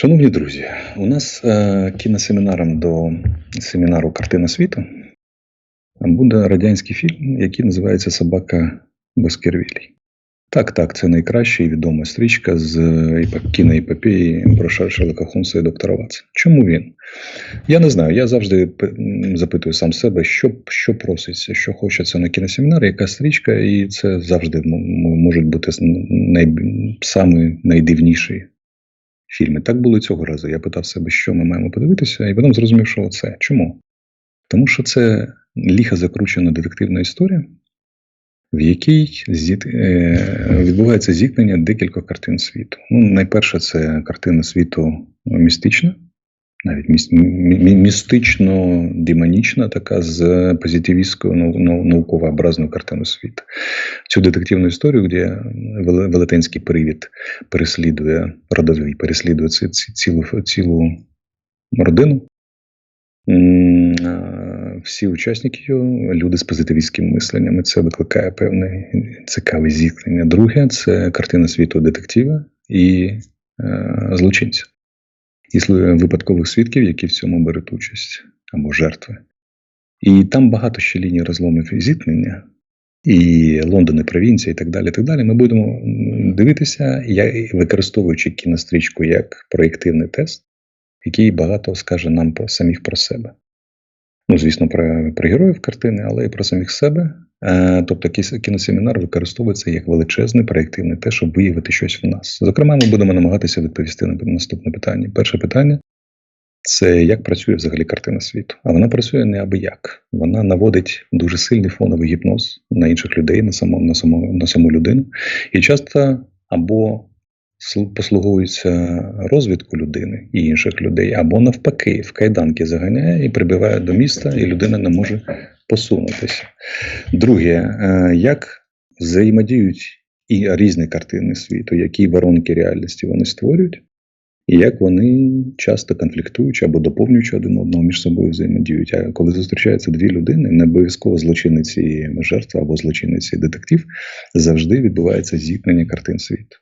Шановні друзі, у нас е, кіносемінаром до семінару Картина світу буде радянський фільм, який називається Собака Баскервілей. Так, так, це найкраща і відома стрічка з епо- кіноепопеї про Шерлока Холмса і доктора Ватсона. Чому він? Я не знаю. Я завжди запитую сам себе, що, що проситься, що хочеться на кіносемінар, яка стрічка, і це завжди можуть бути най, саме найдивніші фільми. Так було цього разу. Я питав себе, що ми маємо подивитися, і потім зрозумів, що це. Чому? Тому що це ліха закручена детективна історія, в якій зіт... е, відбувається зіткнення декількох картин світу. Ну, найперше, це картина світу містична, навіть міс... мі- мі- містично-демонічна, така з позитивістською нау- нау- науково-образною картиною світу. Цю детективну історію, де велетенський привід переслідує родовий, переслідує ці, ці, цілу, цілу родину. Всі учасники люди з позитивістським мисленням. і Це викликає певне цікаве зіткнення. Друге це картина світу детектива і е, злочинця. І сл- випадкових свідків, які в цьому беруть участь, або жертви. І там багато ще ліній розломів і зіткнення, і Лондон, і провінція, і так далі. так далі. Ми будемо дивитися, використовуючи кінострічку як проєктивний тест, який багато скаже нам про самих про себе. Ну, звісно, про, про героїв картини, але і про самих себе. Е, тобто кіносемінар використовується як величезний проєктивний тест, щоб виявити щось в нас. Зокрема, ми будемо намагатися відповісти на наступне питання. Перше питання це як працює взагалі картина світу. А вона працює не аби як. Вона наводить дуже сильний фоновий гіпноз на інших людей, на саму, на саму, на саму людину. І часто або сл- послуговується розвідку людини і інших людей, або навпаки, в кайданки заганяє і прибиває до міста, і людина не може посунутися. Друге, е, як взаємодіють і різні картини світу, які воронки реальності вони створюють, і як вони часто конфліктуючи або доповнюючи один одного між собою взаємодіють. А коли зустрічаються дві людини, не обов'язково злочинець і жертва або злочинець і детектив, завжди відбувається зіткнення картин світу.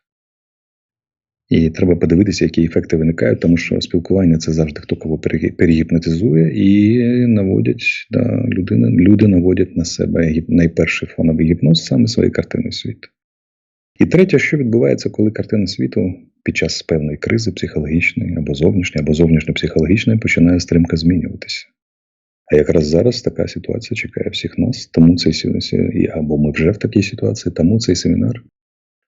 І треба подивитися, які ефекти виникають, тому що спілкування це завжди хто кого перегіпнотизує і наводять да, людина, люди наводять на себе найперший фоновий гіпноз саме своєї картини світу. І третє, що відбувається, коли картина світу під час певної кризи психологічної або зовнішньої, або зовнішньо-психологічної починає стрімко змінюватися. А якраз зараз така ситуація чекає всіх нас, тому цей або ми вже в такій ситуації, тому цей семінар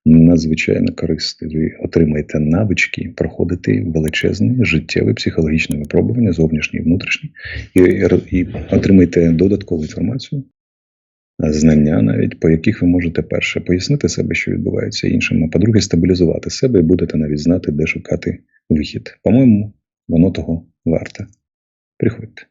надзвичайно корисний. Ви отримаєте навички проходити величезні життєві психологічні випробування, зовнішні і внутрішні, і, і отримаєте додаткову інформацію, знання навіть, по яких ви можете перше пояснити себе, що відбувається іншим, а по-друге, стабілізувати себе і будете навіть знати, де шукати вихід. По-моєму, воно того варте. Приходьте.